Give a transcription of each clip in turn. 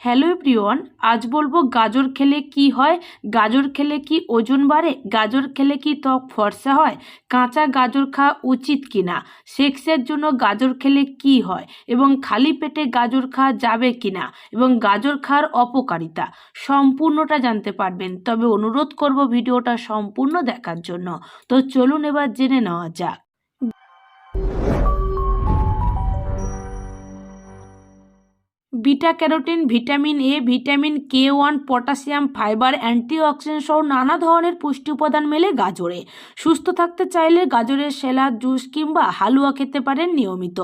Hello everyone, আজ বলব গাজর খেলে কি হয়? গাজর খেলে কি ওজন বাড়ে? গাজর খেলে কি ত্বক ফর্সা হয়? কাঁচা গাজর খাওয়া উচিত কি না সেক্সের জন্য গাজর খেলে কি হয়? এবং খালি পেটে গাজর খাওয়া যাবে কিনা? এবং গাজর খাওয়ার অপকারিতা? সম্পূর্ণটা জানতে পারবেন। তবে অনুরোধ করব ভিডিওটা সম্পূর্ণ দেখার জন্য। তো চলুন এবার জেনে নেওয়া যাক। Beta carotene vitamin A, vitamin K one, potassium, fibre, antioxidant সহ নানা ধরনের পুষ্টি উপাদান মেলে গাজরে। সুস্থ থাকতে চাইলে গাজরের সেলাদ জুস কিংবা হালুয়া খেতে পারেন নিয়মিত।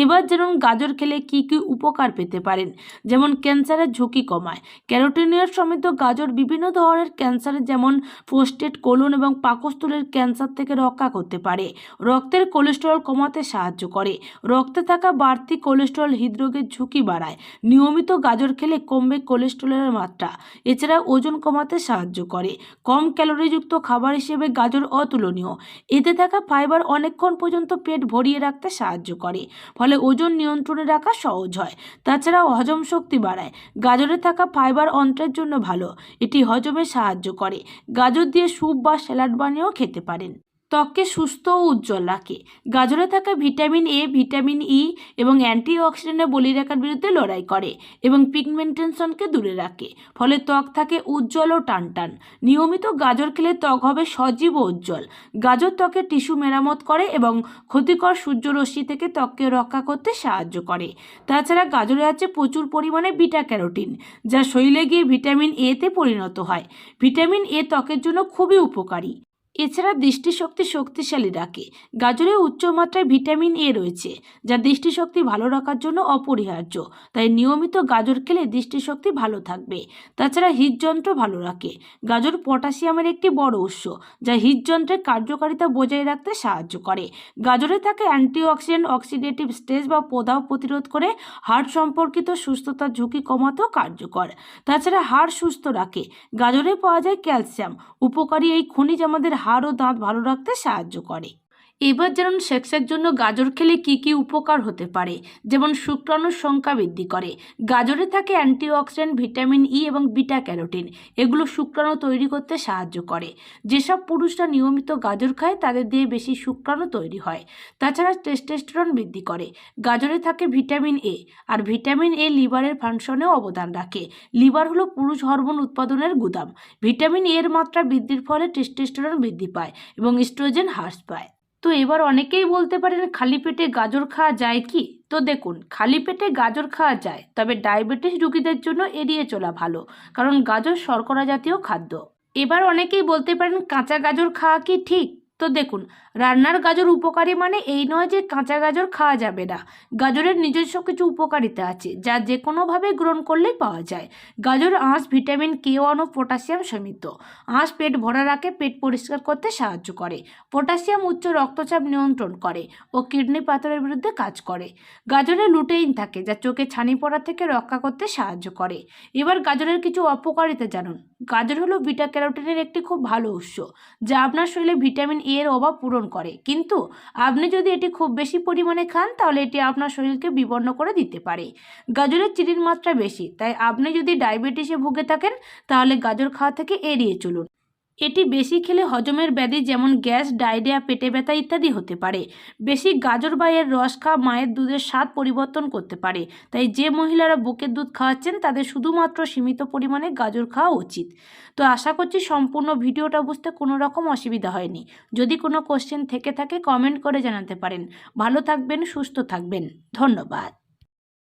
এবার যেমন গাজর খেলে কি কি উপকার পেতে পারেন। যেমন ক্যান্সারের ঝুঁকি কমায়। ক্যারোটিনের সমৃদ্ধ গাজর বিভিন্ন ধরনের ক্যান্সার যেমন প্রোস্টেট, কোলন এবং পাকস্থলীর ক্যান্সার থেকে রক্ষা করতে পারে। রক্তের কোলেস্টেরল কমাতে সাহায্য করে। রক্তে থাকা বাড়তি কোলেস্টেরল হৃদরোগের ঝুঁকি বাড়ায়। নিয়মিত গাজর খেলে কমবে কোলেস্টেরলের মাত্রা। এছাড়া ওজন কমাতে সাহায্য করে। কম ক্যালোরিযুক্ত খাবার হিসেবে গাজর অতুলনীয়। এতে থাকা ফাইবার অনেকক্ষণ পর্যন্ত পেট ভরিয়ে রাখতে সাহায্য করে। ফলে ওজন নিয়ন্ত্রণে রাখা সহজ হয়। তাছাড়া হজম শক্তি বাড়ায়। গাজরে থাকা ফাইবার অন্ত্রের জন্য ভালো। এটি হজমে সাহায্য করে। গাজর দিয়ে স্যুপ বা স্যালাড বানিয়েও খেতে পারেন। ত্বককে সুস্থ ও উজ্জ্বল রাখে। গাজরে থাকা ভিটামিন এ, ভিটামিন ই এবং অ্যান্টিঅক্সিডেন্টে বলিরেখার বিরুদ্ধে লড়াই করে এবং পিগমেন্টেশনকে দূরে রাখে। ফলে ত্বক থাকে উজ্জ্বল ও টানটান। নিয়মিত গাজর খেলে ত্বক হবে সজীব ও উজ্জ্বল। গাজর ত্বকের টিস্যু মেরামত করে এবং ক্ষতিকর সূর্যরশ্মি থেকে ত্বককে রক্ষা করতে সাহায্য করে। তাছাড়া গাজরে আছে প্রচুর পরিমাণে বিটা ক্যারোটিন যা শরীরে গিয়ে ভিটামিন এতে পরিণত হয়। ভিটামিন এ ত্বকের জন্য খুবই উপকারী। এছাড়া দৃষ্টিশক্তি শক্তিশালী রাখে। গাজরে উচ্চমাত্রায় ভিটামিন এ রয়েছে, যা দৃষ্টিশক্তি ভালো রাখার জন্য অপরিহার্য। তাই নিয়মিত গাজর খেলে দৃষ্টিশক্তি ভালো থাকবে। তাছাড়া হৃদযন্ত্র ভালো রাখে। গাজর পটাশিয়ামের একটি বড় উৎস, যা হৃদযন্ত্রের কার্যকারিতা বজায় রাখতে সাহায্য করে। গাজরে থাকে অ্যান্টিঅক্সিডেন্ট, অক্সিডেটিভ স্ট্রেস বা প্রদাহ প্রতিরোধ করে হার্ট সম্পর্কিত সুস্থতার ঝুঁকি কমাতেও কার্যকর। তাছাড়া হাড় সুস্থ রাখে। গাজরে পাওয়া যায় ক্যালসিয়াম। উপকারী এই খনিজ আমাদের হাড় ও দাঁত ভালো রাখতে সাহায্য করে। এবার যেমন সেক্সের জন্য গাজর খেলে কি কি উপকার হতে পারে। যেমন শুক্রাণুর সংখ্যা বৃদ্ধি করে। গাজরে থাকে অ্যান্টিঅক্সিডেন্ট, ভিটামিন ই এবং বিটা ক্যারোটিন এগুলো শুক্রাণু তৈরি করতে সাহায্য করে। যেসব পুরুষরা নিয়মিত গাজর খায়, তাদের দিয়ে বেশি শুক্রাণু তৈরি হয়। তাছাড়া টেস্টোস্টেরন বৃদ্ধি করে। গাজরে থাকে vitamin A R vitamin A লিভারের ফাংশনেও অবদান রাখে। লিভার হলো পুরুষ হরমোন উৎপাদনের গুদাম। ভিটামিন এর মাত্রা বৃদ্ধির ফলে টেস্টোস্টেরন বৃদ্ধি পায় এবং স্ট্রোজেন হ্রাস পায়। তো এবার অনেকেই বলতে পারেন খালি পেটে গাজর খাওয়া যায় কি? তো দেখুন, খালি পেটে গাজর খাওয়া যায়, তবে ডায়াবেটিস রুগীদের জন্য এড়িয়ে চলা ভালো, কারণ গাজর শর্করা জাতীয় খাদ্য। এবার অনেকেই বলতে পারেন কাঁচা গাজর খাওয়া কি ঠিক? তো দেখুন, রান্নার গাজর উপকারী মানে এই নয় যে কাঁচা গাজর খাওয়া যাবে না। গাজরের নিজস্ব কিছু উপকারিতা আছে, যা যে কোনোভাবে গ্রহণ করলেই পাওয়া যায়। গাজর, আঁশ, ভিটামিন কে ওয়ান ও পটাশিয়াম সমৃদ্ধ আঁশ পেট ভরা রাখে পেট পরিষ্কার করতে সাহায্য করে। পটাশিয়াম উচ্চ রক্তচাপ নিয়ন্ত্রণ করে ও কিডনি পাথরের বিরুদ্ধে কাজ করে। গাজরে লুটেইন থাকে, যা চোখে ছানি পড়া থেকে রক্ষা করতে সাহায্য করে। এবার গাজরের কিছু অপকারিতা জানুন। গাজর হলো বিটা ক্যারোটিনের একটি খুব ভালো উৎস, যা আপনার শরীরে ভিটামিন এ এর অভাব পূরণ করে। কিন্তু আপনি যদি এটি খুব বেশি পরিমাণে খান, তাহলে এটি আপনার শরীরকে বিবর্ণ করে দিতে পারে। গাজরের চিনির মাত্রা বেশি, তাই আপনি যদি ডায়াবেটিসে ভুগে থাকেন, তাহলে গাজর খাওয়া থেকে এড়িয়ে চলুন। এটি বেশি খেলে হজমের ব্যাধি যেমন গ্যাস, ডায়রিয়া, পেটে ব্যথা ইত্যাদি হতে পারে। বেশি গাজর বা এর রস খাওয়া মায়ের দুধের স্বাদ পরিবর্তন করতে পারে। তাই যে মহিলারা বুকের দুধ খাওয়াচ্ছেন, তাদের শুধুমাত্র সীমিত পরিমাণে গাজর খাওয়া উচিত। তো আশা করছি সম্পূর্ণ ভিডিওটা বুঝতে কোনো রকম অসুবিধা হয়নি। যদি কোনো কোশ্চেন থেকে থাকে কমেন্ট করে জানাতে পারেন। ভালো থাকবেন, সুস্থ থাকবেন। ধন্যবাদ।